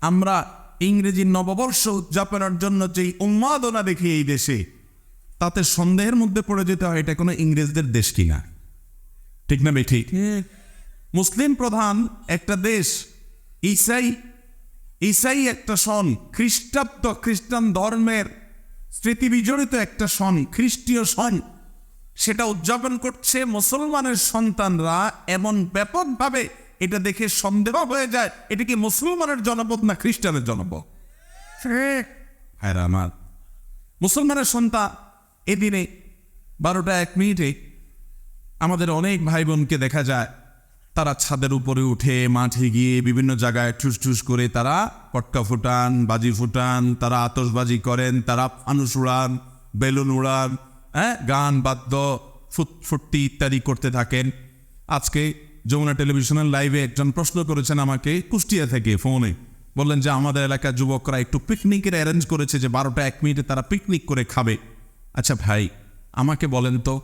আমরা ইংরেজি নববর্ষ উদযাপনের জন্য যেই উন্মাদনা দেখি এই দেশে তাতে সন্দেহের মধ্যে পড়ে যেতে হয় এটা কোনো ইংরেজদের দেশ কিনা। ঠিক না বেঠিক মুসলিম প্রধান একটা দেশ ইসাই ইসাই একটা সন খ্রিস্টাব্দ খ্রিস্টান ধর্মের স্মৃতি বিজড়িত একটা সন খ্রিস্টীয় সন। সেটা উদযাপন করছে মুসলমানের সন্তানরা এমন ব্যাপকভাবে এটা দেখে সন্দেহ হয়ে যায়, এটা কি মুসলমানের জনপদ না খ্রিস্টানের জনপদ? হ্যাঁ আমার। মুসলমানের সন্তান এদিনে বারোটা এক মিনিটে আমাদের অনেক ভাই বোনকে দেখা যায়, তারা ছাদের উপরে উঠে মাঠে গিয়ে বিভিন্ন জায়গায় ঠুস ঠুস করে তারা পটকা ফুটান, বাজি ফুটান, তারা আতশবাজি করেন, তারা ফানুস উড়ান, বেলুন উড়ান হ্যাঁ গান বাদ্য ফুট ফুর্তি ইত্যাদি করতে থাকেন। আজকে যমুনা টেলিভিশনের লাইভে একজন প্রশ্ন করেছেন আমাকে কুষ্টিয়া থেকে ফোনে। বললেন যে, আমাদের এলাকার যুবকরা একটু পিকনিকের অ্যারেঞ্জ করেছে যে, বারোটা এক মিনিটে তারা পিকনিক করে খাবে। আচ্ছা ভাই, আমাকে বলেন তো,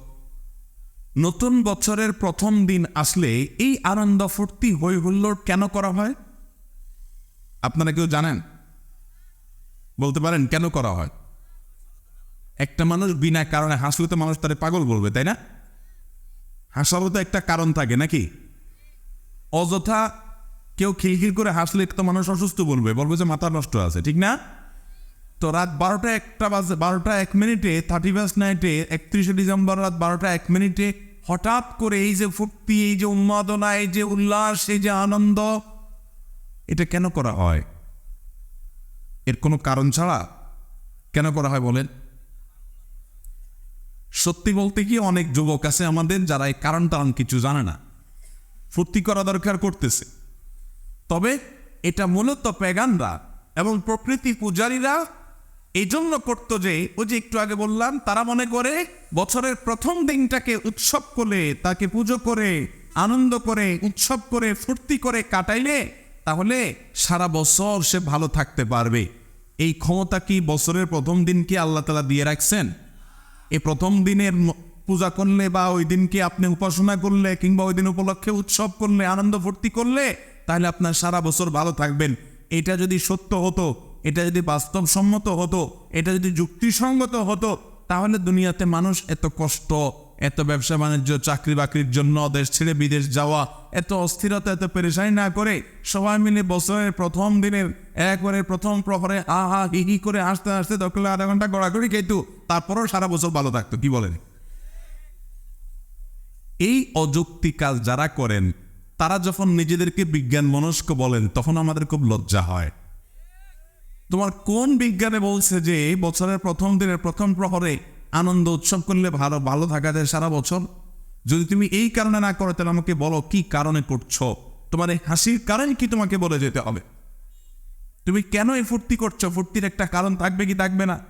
নতুন বছরের প্রথম দিন আসলে এই আনন্দ ফুর্তি হই হুল্লোড় কেন করা হয়? আপনারা কেউ জানেন? বলতে পারেন, কেন করা হয়? একটা মানুষ বিনা কারণে হাসলে তো মানুষ তারে পাগল বলবে, তাই না? হাসারও তো একটা কারণ থাকে, নাকি? অযথা কেউ খিলখিল করে হাসলে তো মানুষ অসুস্থ বলবে বলবে যে মাথা নষ্ট আছে, ঠিক না? তো রাত বারোটা একটা বাজে, বারোটা এক মিনিটে থার্টি ফার্স্ট নাইটে একত্রিশে ডিসেম্বর রাত বারোটা এক মিনিটে হঠাৎ করে এই যে ফুর্তি, এই যে উন্মাদনা, এই যে উল্লাস, এই যে আনন্দ, এটা কেন করা হয়? এর কোনো কারণ ছাড়া কেন করা হয় বলেন? সত্যি বলতে কি অনেক যুবক আছে আমাদের যারা এই কারণ টারণ কিছু জানে না। ফুর্তি করা দরকার করতেছে। তবে এটা মূলত প্যাগানরা এবং প্রকৃতি পূজারীরা এই জন্য করতো যে, ওই যে একটু আগে বললাম, তারা মনে করে বছরের প্রথম দিনটাকে উৎসব করে, তাকে পুজো করে, আনন্দ করে, উৎসব করে, ফুর্তি করে কাটাইলে তাহলে সারা বছর সে ভালো থাকতে পারবে। এই ক্ষমতা কি বছরের প্রথম দিন কি আল্লাহ তালা দিয়ে রাখছেন? এই প্রথম দিনের পূজা করলে বা ওই দিনকে আপনি উপাসনা করলে কিংবা ওই দিন উপলক্ষে উৎসব করলে, আনন্দ ফুর্তি করলে, তাহলে আপনার সারা বছর ভালো থাকবেন। এটা যদি সত্য হতো, এটা যদি বাস্তবসম্মত হতো, এটা যদি যুক্তিসঙ্গত হতো, তাহলে দুনিয়াতে মানুষ এত কষ্ট, এত ব্যবসা বাণিজ্য চাকরি বাকরির জন্য, দেশ ছেড়ে বিদেশ যাওয়া, এত অস্থিরতা, এত পেরেশানি না করে সবাই মিলে বছরের প্রথম দিনের, একবারে প্রথম প্রহরে হা হা, হি করে হাসতে হাসতে দশ আধা ঘণ্টা গড়াগড়ি খেতো তারপরেও সারা বছর ভালো থাকতো, কি বলেন? এই অযৌক্তি কাজ যারা করেন, তারা যখন নিজেদেরকে বিজ্ঞান মনস্ক বলেন, তখন আমাদের খুব লজ্জা হয়। তোমার কোন বিজ্ঞানে বলছে যে বছরের প্রথম দিনের প্রথম প্রহরে আনন্দ উৎসব করলে ভালো ভালো থাকা যায় সারা বছর? যদি তুমি এই কারণে না করো, তাহলে আমাকে বলো, কি কারণে করছ? তোমার এই হাসির কারণ কি তোমাকে বলে যেতে হবে? তুমি কেন এই ফুর্তি করছ? ফুর্তির একটা কারণ থাকবে কি থাকবে না?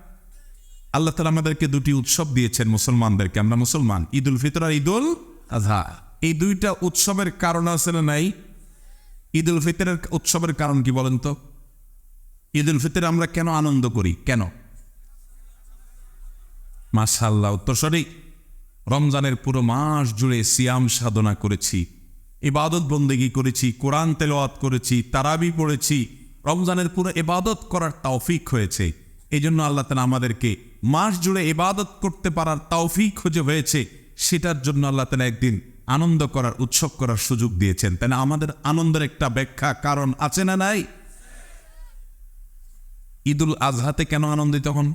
আল্লাহ তালা আমাদেরকে দুটি উৎসব দিয়েছেন মুসলমানদেরকে। আমরা মুসলমান। ঈদ উল ফিতর আর ঈদ উল আজহা। এই দুইটা উৎসবের কারণ আছে না নাই? ঈদ উল ফিতরের উৎসবের কারণ কি বলেন তো? ঈদ উল ফিতরে আমরা কেন আনন্দ করি? কেন? মাশাল্লাহ উত্তর সঠিক। রমজানের পুরো মাস জুড়ে সিয়াম সাধনা করেছি, ইবাদত বন্দেগি করেছি, কোরআন তেলাওয়াত করেছি, তারাবি পড়েছি। রমজানের পুরো ইবাদত করার তৌফিক হয়েছে। এই জন্য আল্লাহ তালা আমাদেরকে মাস জুড়ে ইবাদত করতে পারার তৌফিক খুঁজে হয়েছে। সেটার জন্য আল্লাহ তালা একদিন আনন্দ করার, উৎসব করার সুযোগ দিয়েছেন। তাই আমাদের আনন্দের একটা ব্যাখ্যা, কারণ আছে না নাই? ঈদুল আজহাতে কেন আনন্দিত হন?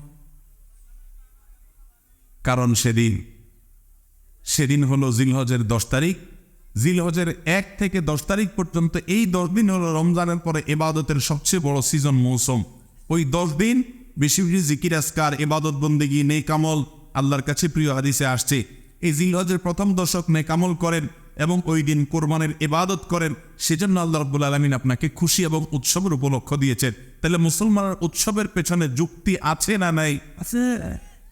কারণ সেদিন সেদিন হলো জিলহজের দশ তারিখ। জিলহজের এক থেকে দশ তারিখ পর্যন্ত এই দশ দিন হলো রমজানের পরে এবাদতের সবচেয়ে বড় সিজন মৌসুম। ওই দশ দিন বেশি বেশি জিকির আসকার এবাদত নেই কামল আল্লাহর কাছে প্রিয় হাদিসে আসছে। এই জিলহজের প্রথম দশক নেকামল করেন এবং ওই দিন কোরবানের এবাদত করেন সেজন্য আল্লাহ রব্বুল আলমিন আপনাকে খুশি এবং উৎসবের উপলক্ষ দিয়েছেন। তাহলে মুসলমানের উৎসবের পেছনে যুক্তি আছে না নাই? আছে।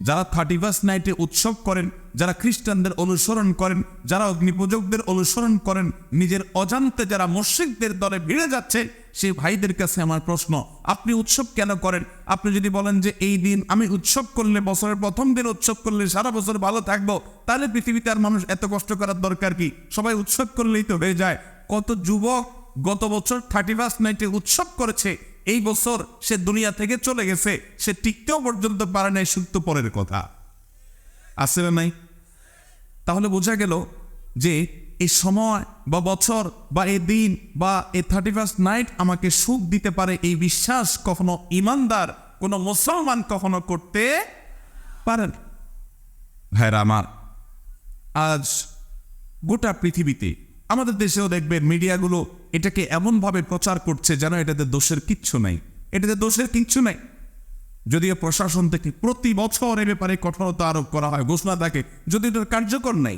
যারা থার্টি ফার্স্ট নাইটে উৎসব করেন যারা খ্রিস্টানদের অনুসরণ করেন যারা অগ্নিপূজকদের অনুসরণ করেন নিজের অজান্তে যারা মসজিদদের দলে ভিড়ে যাচ্ছে সেই ভাইদের কাছে আমার প্রশ্ন, আপনি উৎসব কেন করেন? আপনি যদি বলেন যে এই দিন আমি উৎসব করলে, বছরের প্রথম দিন উৎসব করলে সারা বছর ভালো থাকব, তাহলে পৃথিবীতে আর মানুষ এত কষ্ট করার দরকার কি? সবাই উৎসব করলেই তো হয়ে যায়। কত যুবক গত বছর থার্টি ফার্স্ট নাইটে উৎসব করেছে, এই বছর সে দুনিয়া থেকে চলে গেছে, সে টিকতেও পর্যন্ত পারে নাই সুক্ত পরের কথা। আছে না নাই? তাহলে বোঝা গেল যে এই সময় বা বছর বা এ দিন বা এ থার্টি ফার্স্ট নাইট আমাকে সুখ দিতে পারে এই বিশ্বাস কখনো ইমানদার, কোনো মুসলমান কখনো করতে পারেন ভাইরা আমার, আজ গোটা পৃথিবীতে, আমাদের দেশেও দেখবেন মিডিয়াগুলো এটাকে এমনভাবে প্রচার করছে যেন এটাতে দোষের কিচ্ছু নাই। এটাতে দোষের কিচ্ছু নাই। যদিও প্রশাসন থেকে প্রতি বছর এ ব্যাপারে কঠোরতা আরোপ করা হয়, ঘোষণা থাকে যদি এটার কার্যকর নাই,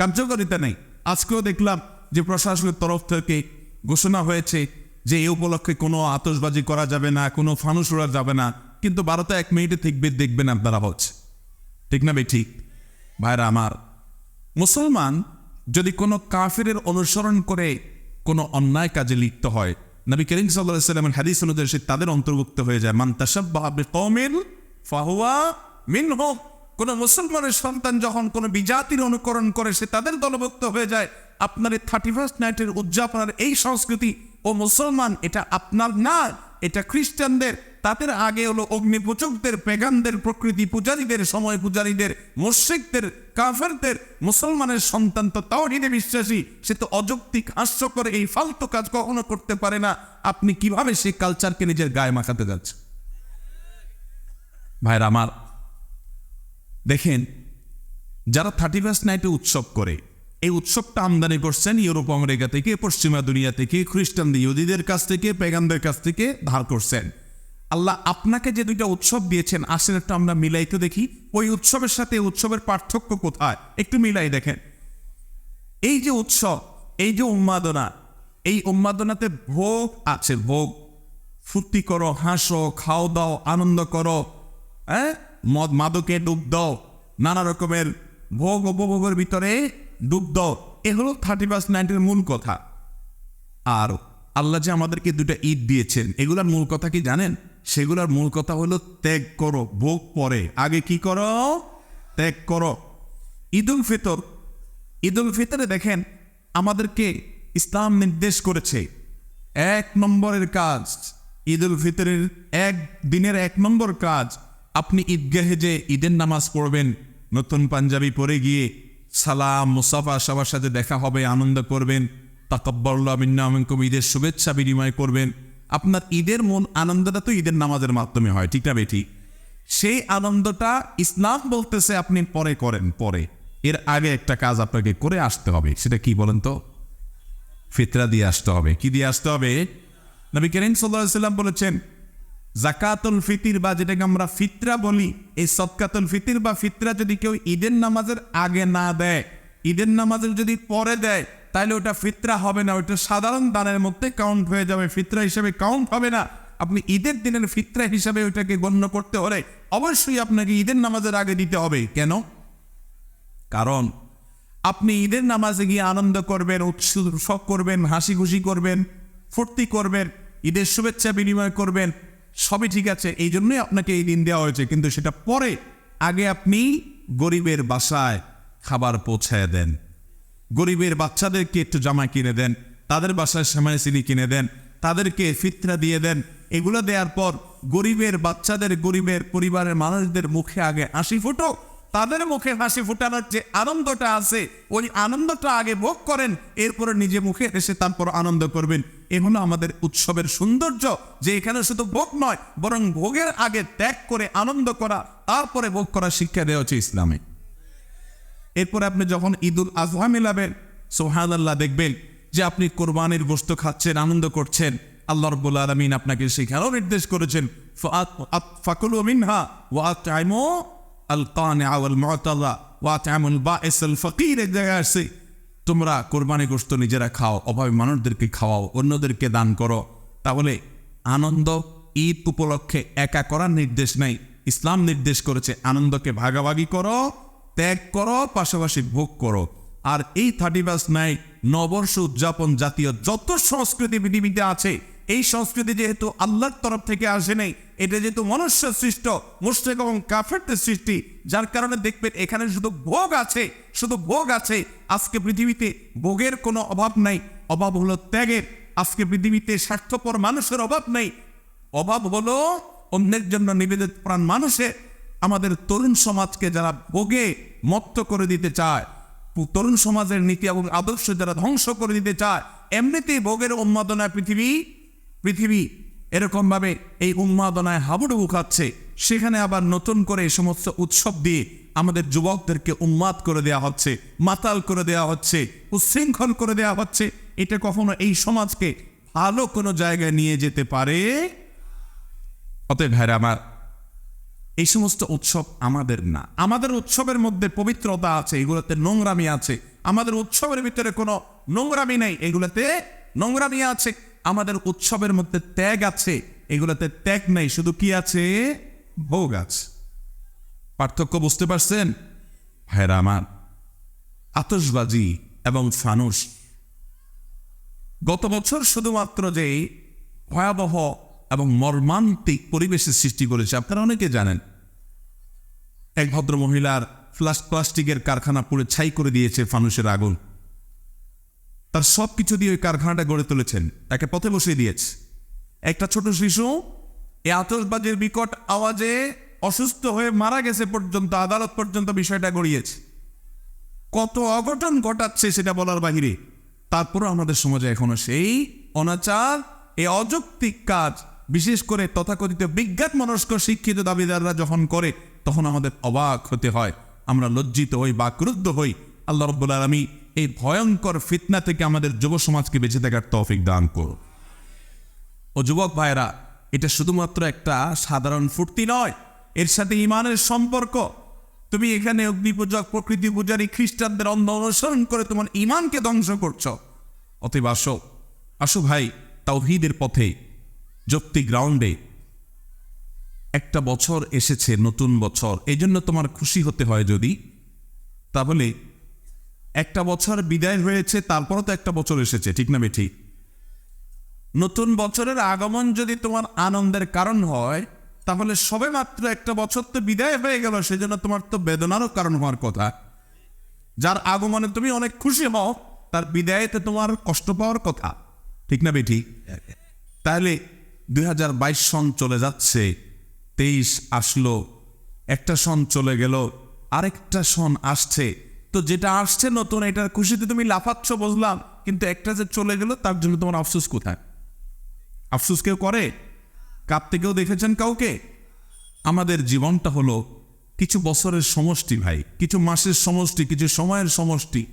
কার্যকারিতা নেই। আজকেও দেখলাম যে প্রশাসনের তরফ থেকে ঘোষণা হয়েছে যে এই উপলক্ষে কোনো আতশবাজি করা যাবে না, কোনো ফানুস উড়া যাবে না। কিন্তু ভারতে এক মিনিটে দেখবে দেখবেন আপনারা হচ্ছে ঠিক না ঠিক ভাইরা আমার, মুসলমান যদি কোনো কাফিরের অনুসরণ করে কোনো অন্যায় কাজে লিপ্ত হয়, নবী করিম সাল্লামের হাদিস অনুযায়ী সে তাদের অন্তর্ভুক্ত হয়ে যায়। মান তাসাব্বাহা বিকওমিন ফাহুয়া মিনহুম কোন মুসলমানের সন্তান যখন কোনো বিজাতির অনুকরণ করে, সে তাদের দলভুক্ত হয়ে যায়। আপনার এই থার্টি ফার্স্ট নাইটের উদযাপনের এই সংস্কৃতি, ও মুসলমান, এটা আপনার না, এটা খ্রিস্টানদের। তাদের আগে হলো অগ্নিপূজকদের, পেগানদের, প্রকৃতি পূজারীদের, সময় পূজারীদের, মুশ্রিকদের, কাফেরদের, মুসলমানের সন্তান তো তাওহিদে বিশ্বাসী, সে তো অযৌক্তিক, হাস্যকর, এই ফালতু কাজ কখনো করতে পারে না। আপনি কীভাবে সেই কালচারকে নিজের গায়ে মাখাতে যাচ্ছে ভাইরা আমার দেখেন, যারা থার্টি ফার্স্ট নাইটে উৎসব করে, এই উৎসবটা আমদানি করছেন ইউরোপ, আমেরিকা থেকে, পশ্চিমা দুনিয়া থেকে খ্রিস্টান ইহুদিদের কাছ থেকে পেগানদের কাছ থেকে ধার করছেন। আল্লাহ আপনাকে যে দুইটা উৎসব দিয়েছেন, আসেন একটু আমরা মিলাই তো দেখি, ওই উৎসবের সাথে উৎসবের পার্থক্য কোথায়? একটু মিলাই দেখেন। এই যে উৎসব, এই যে উন্মাদনা, এই উন্মাদনাতে ভোগ আছে, ভোগ। ফুর্তি করো, হাসো, খাও দাও, আনন্দ করো হ্যাঁ? মদ, মাদকে দাও নানা রকমের ভোগ উপভোগের ভিতরে দাও এ হলো থার্টি ফার্স্ট নাইটের মূল কথা। আর আল্লাহ যে আমাদেরকে দুটা ঈদ দিয়েছেন, এগুলার মূল কথা কি জানেন? সেগুলার মূল কথা হলো ত্যাগ করো, ভোগ পরে। আগে কি করো? ত্যাগ করো। ঈদ উল ফিতর ঈদ উল ফিতরে দেখেন আমাদেরকে ইসলাম নির্দেশ করেছে। এক নম্বরের কাজ ঈদ উল ফিতরের এক দিনের এক নম্বর কাজ। আপনি ঈদগাহে যে ঈদের নামাজ পড়বেন, নতুন পাঞ্জাবি পরে গিয়ে সালাম, মুসাফা, সবার সাথে দেখা হবে, আনন্দ করবেন, তাকব্বরুল্লাহ মিন্নামিনকুম ঈদের শুভেচ্ছা বিনিময় করবেন। আপনার ঈদের মন, আনন্দটা তো ঈদের নামাজের মাধ্যমে হয়, ঠিক না বেটি? সেই আনন্দটা ইসলাম বলতেছে আপনি পরে করেন, পরে। এর আগে একটা কাজ আপনাকে করে আসতে হবে, সেটা কি বলেন তো? ফিতরা দিয়ে আসতে হবে। কি দিয়ে আসতে হবে? নবী করিম সাল্লাহ সাল্লাম বলেছেন জাকাতুল ফিতির বা যেটাকে আমরা ফিতরা বলি, এই সৎকাতুল ফিতির বা ফিতরা যদি কেউ ঈদের নামাজের আগে না দেয়, ঈদের নামাজের যদি পরে দেয়, তাহলে ওটা ফিতরা হবে না, ওটা সাধারণ দানের মধ্যে কাউন্ট হয়ে যাবে, ফিতরা হিসেবে কাউন্ট হবে না। আপনি ঈদের দিনের ফিতরা হিসাবে ওইটাকে গণ্য করতে হলে অবশ্যই আপনাকে ঈদের নামাজের আগে দিতে হবে। কেন? কারণ আপনি ঈদের নামাজে গিয়ে আনন্দ করবেন উৎসব করবেন হাসি খুশি করবেন, ফুর্তি করবেন, ঈদের শুভেচ্ছা বিনিময় করবেন সবই ঠিক আছে, এই জন্যই আপনাকে এই ঋণ দেওয়া হয়েছে, কিন্তু সেটা পরে আগে আপনি গরিবের বাসায় খাবার পৌঁছায় দেন। গরিবের বাচ্চাদেরকে একটু জামা কিনে দেন, তাদের বাসায় সেমাই চিনি কিনে দেন, তাদেরকে ফিতরা দিয়ে দেন, এগুলো দেওয়ার পর গরিবের বাচ্চাদের, গরিবের পরিবারের মানুষদের মুখে আগে হাসি ফুটো তাদের মুখে হাসি ফুটানোর যে আনন্দটা আছে, ওই আনন্দটা আগে ভোগ করেন, এরপরে নিজে মুখে এসে তারপর আনন্দ করবেন। এ হলো আমাদের উৎসবের সৌন্দর্য, যে এখানে শুধু ভোগ নয়, বরং ভোগের আগে ত্যাগ করে আনন্দ করা, তারপরে ভোগ করার শিক্ষা দেওয়া হচ্ছে ইসলামে। এরপরে আপনি যখন ঈদুল আজহা মিলাবেন সোহান আল্লাহ দেখবেন যে আপনি কোরবানির গোস্ত খাচ্ছেন, আনন্দ করছেন। আল্লাহ রব্বুল আলমিন আপনাকে সেখানেও নির্দেশ করেছেন ফাকুল মিনহা আইমো তোমরা কোরবানি গোস্ত নিজেরা খাও, অভাবী মানুষদেরকে খাওয়াও, অন্যদেরকে দান করো। তাহলে আনন্দ ঈদ উপলক্ষে একা করার নির্দেশ নেই। ইসলাম নির্দেশ করেছে, আনন্দকে ভাগাভাগি করো, ত্যাগ করো, পাশাপাশি ভোগ করো। আর এই থার্টি ফার্স্ট নাইট নবর্ষ উদযাপন জাতীয় যত সংস্কৃতি পৃথিবীতে আছে এই সংস্কৃতি যেহেতু আল্লাহর তরফ থেকে আসে নেই, এটা যেহেতু মনুষ্য সৃষ্ট, মুশ্রেক এবং কাফেরদের সৃষ্টি, যার কারণে দেখবেন এখানে শুধু ভোগ আছে, শুধু ভোগ আছে। আজকে পৃথিবীতে ভোগের কোনো অভাব নাই, অভাব হলো ত্যাগের। আজকে পৃথিবীতে স্বার্থপর মানুষের অভাব নেই। অভাব হলো অন্যের জন্য নিবেদিত প্রাণ মানুষে আমাদের তরুণ সমাজকে যারা ভোগে মত্ত করে দিতে চায়, তরুণ সমাজের নীতি এবং আদর্শ যারা ধ্বংস করে দিতে চায়, এমনিতেই ভোগের উন্মাদনায় পৃথিবী পৃথিবী এরকমভাবে এই উন্মাদনায় হাবুডুবু খাচ্ছে, সেখানে আবার নতুন করে এই সমস্ত উৎসব দিয়ে আমাদের যুবকদেরকে উন্মাদ করে দেওয়া হচ্ছে, মাতাল করে দেওয়া হচ্ছে, উচ্ছৃঙ্খল করে দেওয়া হচ্ছে। এটা কখনো এই সমাজকে ভালো কোনো জায়গায় নিয়ে যেতে পারে? অতএব ভাইরা আমার, এই সমস্ত উৎসব আমাদের না। আমাদের উৎসবের মধ্যে পবিত্রতা আছে, এগুলোতে নোংরামি আছে। আমাদের উৎসবের ভিতরে কোনো নোংরামি নেই, এগুলোতে নোংরামি আছে। আমাদের উৎসবের মধ্যে ত্যাগ আছে, এগুলোতে ত্যাগ নেই, শুধু কি আছে? ভোগ আছে। পার্থক্য বুঝতে পারছেন? ভাইরা আমার আতসবাজি এবং ফানুস গত বছর শুধুমাত্র যে ভয়াবহ এবং মর্মান্তিক পরিবেশের সৃষ্টি করেছে, আপনারা অনেকে জানেন। এক ভদ্র মহিলার প্লাস্টিকের কারখানা পুড়ে ছাই করে দিয়েছে ফানুসের আগুন। তার সব কিছু দিয়ে ওই কারখানাটা গড়ে তুলেছেন। তাকে পথে বসিয়ে দিয়েছে। একটা ছোট শিশু এই আতসবাজির বিকট আওয়াজে অসুস্থ হয়ে মারা গেছে পর্যন্ত, আদালত পর্যন্ত বিষয়টা গড়িয়েছে। কত অঘটন ঘটাচ্ছে সেটা বলার বাহিরে। তারপরও আমাদের সমাজে এখনও সেই অনাচার, এই অযৌক্তিক কাজ, বিশেষ করে তথাকথিত বিজ্ঞান মনস্ক শিক্ষিত দাবিদাররা যখন করে, তখন আমাদের অবাক হতে হয়। আমরা লজ্জিত হই বা ক্রুদ্ধ হই। আল্লাহ রব্বুল আলমী এই ভয়ঙ্কর ফিতনা থেকে আমাদের যুব সমাজকে বেঁচে থাকার তৌফিক দান করো ও যুবক ভাইরা এটা শুধুমাত্র একটা সাধারণ ফুর্তি নয়, এর সাথে ইমানের সম্পর্ক। তুমি এখানে অগ্নি পূজক প্রকৃতি পূজারী, খ্রিস্টানদের অন্ধ অনুসরণ করে তোমার ইমানকে ধ্বংস করছ। অতএব আসো আসো ভাই, তাওহীদের পথে, যুক্তি গ্রাউন্ডে। একটা বছর এসেছে, নতুন বছর এই জন্য তোমার খুশি হতে হয় যদি, তাহলে একটা বছর বিদায় হয়েছে, তারপরও তো একটা বছর এসেছে, ঠিক না বেঠিক নতুন বছরের আগমন যদি তোমার আনন্দের কারণ হয়, তাহলে সবে মাত্র একটা বছর তো বিদায় হয়ে গেল, সেজন্য তোমার তো বেদনারও কারণ হওয়ার কথা। যার আগমনে তুমি অনেক খুশি হও, তার বিদায়তে তোমার কষ্ট পাওয়ার কথা, ঠিক না বেটি তাহলে দুই হাজার বাইশ সন চলে যাচ্ছে, তেইশ আসলো, একটা সন চলে গেল, আরেকটা সন আসছে তো যেটা আসছে নতুন এটার খুশিতে তুমি লাফাচ্ছ, বুঝলাম। কিন্তু একটা যে চলে গেল, তার জন্য তোমার আফসোস কোথায়? আফসোস কেউ করে? কাঁপতে কেউ দেখেছেন কাউকে? আমাদের জীবনটা হলো কিছু বছরের সমষ্টি ভাই, কিছু মাসের সমষ্টি, কিছু সময়ের সমষ্টি।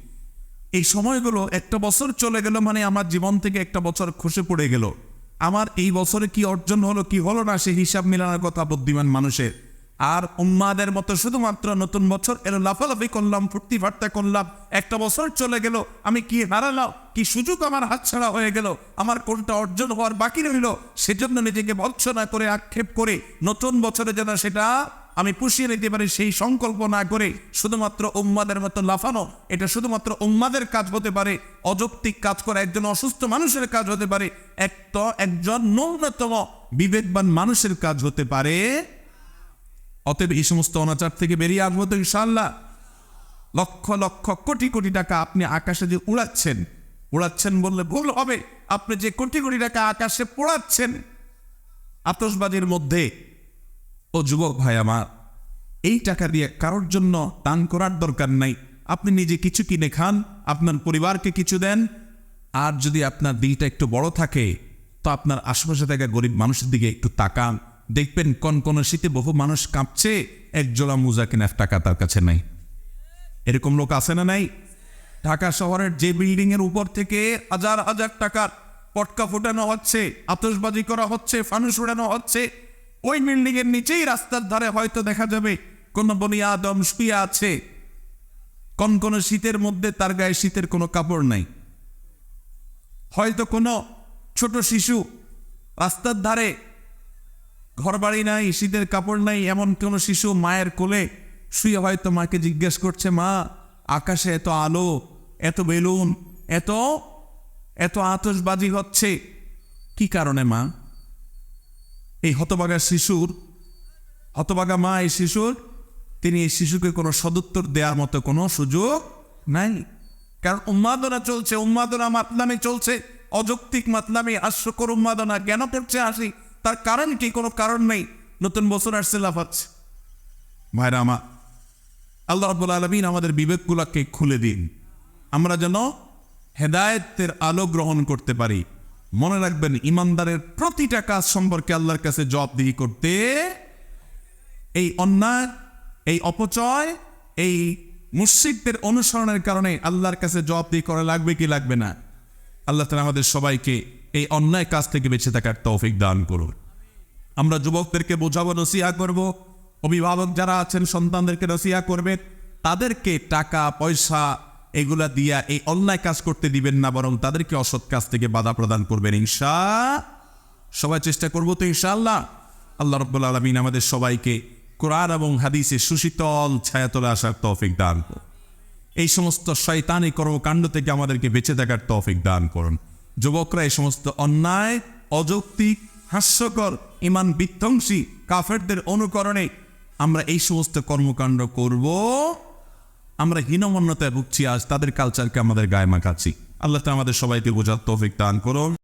এই সময়গুলো একটা বছর চলে গেল মানে আমার জীবন থেকে একটা বছর খসে পড়ে গেল। আমার এই বছরে কি অর্জন হলো, কি হলো না সে হিসাব মিলানোর কথা বুদ্ধিমান মানুষের। আর উম্মাদের মতো শুধুমাত্র নতুন বছর এলো, লাফালাফি করলাম ফুর্তি ফার্তা করলাম। একটা বছর চলে গেল, আমি কি হারালাম, কি সুযোগ আমার হাতছাড়া হয়ে গেল, আমার কোনটা অর্জন হওয়ার বাকি রইল, সেজন্য নিজেকে ভৎসনা করে, আক্ষেপ করে, নতুন বছরে যেন সেটা আমি পুষিয়ে নিতে পারি, সেই সংকল্প না করে, শুধুমাত্র উম্মাদের মতো লাফানো, এটা শুধুমাত্র উম্মাদের কাজ হতে পারে, অযৌক্তিক কাজ করা, একজন অসুস্থ মানুষের কাজ হতে পারে এক তো একজন ন্যূনতম বিবেকবান মানুষের কাজ হতে পারে অতএব এই সমস্ত অনাচার থেকে বেরিয়ে আসব তো ইনশাল্লাহ লক্ষ লক্ষ, কোটি কোটি টাকা আপনি আকাশে যে উড়াচ্ছেন উড়াচ্ছেন বললে ভুল হবে। আপনি যে কোটি কোটি টাকা আকাশে পোড়াচ্ছেন আতসবাজির মধ্যে, ও যুবক ভাই আমার, এই টাকা দিয়ে কারোর জন্য দান করার দরকার নাই। আপনি নিজে কিছু কিনে খান, আপনার পরিবারকে কিছু দেন, আর যদি আপনার দিলটা একটু বড় থাকে, তো আপনার আশেপাশে থাকা গরিব মানুষের দিকে একটু তাকান। দেখবেন কোন কোন শীতে বহু মানুষ কাঁপছে, এক জোড়া মোজা কেনার টাকা তার কাছে নাই এরকম লোক আছে না নাই? ঢাকা শহরের যে বিল্ডিং এর উপর থেকে হাজার হাজার টাকার পটকা ফুটানো হচ্ছে আতসবাজি করা হচ্ছে, ফানুস উড়ানো হচ্ছে, ওই বিল্ডিং এর নিচেই রাস্তার ধারে হয়তো দেখা যাবে কোন বনি আদম শুয়ে আছে। কোন কোন শীতের মধ্যে তার গায়ে শীতের কোনো কাপড় নাই। হয়তো কোনো ছোট শিশু রাস্তার ধারে ঘর বাড়ি নাই, শীতের কাপড় নাই, এমন কোনো শিশু মায়ের কোলে শুয়ে হয়তো মাকে জিজ্ঞেস করছে, মা, আকাশে এত আলো, এত বেলুন, এত এত আতসবাজি হচ্ছে, কি কারণে মা? এই হতবাগা শিশুর, হতবাগা মা এই শিশুর, তিনি এই শিশুকে কোনো সদুত্তর দেওয়ার মতো কোনো সুযোগ নাই। কারণ উন্মাদনা চলছে, উন্মাদনা মাতলামি চলছে, অযৌক্তিক মাতলামি, হাস্যকর উন্মাদনা কেন করছে হাসি তার কারণ কি কোনো কারণ নেই। নতুন বছর আসছে, লাফাচ্ছে। ভাইরা আমার আল্লাহ রব্বুল আলমিন আমাদের বিবেকগুলাকে খুলে দিন। আমরা যেন হেদায়েতের আলো গ্রহণ করতে পারি। মনে রাখবেন, ইমানদারের প্রতিটা কাজ সম্পর্কে আল্লাহর কাছে জবাবদিহি করতে এই অন্যায়, এই অপচয়, এই মুর্শিদদের অনুসরণের কারণে আল্লাহর কাছে জবাবদিহি করা লাগবে কি লাগবে না? আল্লাহ তালা আমাদের সবাইকে এই অন্যায় কাজ থেকে বেঁচে থাকার তৌফিক দান করুন। আমরা যুবকদেরকে বোঝাবো, নসিহা করব। অভিভাবক যারা আছেন, সন্তানদেরকে নসিহা করবে তাদেরকে টাকা, পয়সা এগুলা দিয়া এই অন্যায় কাজ করতে দিবেন না, বরং তাদেরকে অসৎ কাজ থেকে বাধা প্রদান করবেন, ইনশা সবাই চেষ্টা করব তো, ইনশাআল্লাহ। আল্লাহ রব্বুল আলমিন আমাদের সবাইকে কোরআন এবং হাদিসে সুশীতল ছায়া ছায়াতলে আসার তৌফিক দান করুন। এই সমস্ত শয়তানি কর্মকাণ্ড থেকে আমাদেরকে বেঁচে থাকার তৌফিক দান করুন। যুবকরা এই সমস্ত অন্যায়, অযৌক্তিক, হাস্যকর, ইমান বিধ্বংসী কাফেরদের অনুকরণে আমরা এই সমস্ত কর্মকাণ্ড করব। আমরা হীনমন্যতায় ভুগছি আজ, তাদের কালচারকে আমাদের গায়ে মাখাচ্ছি। আল্লাহ আমাদের সবাইকে বোঝার তৌফিক দান করুন।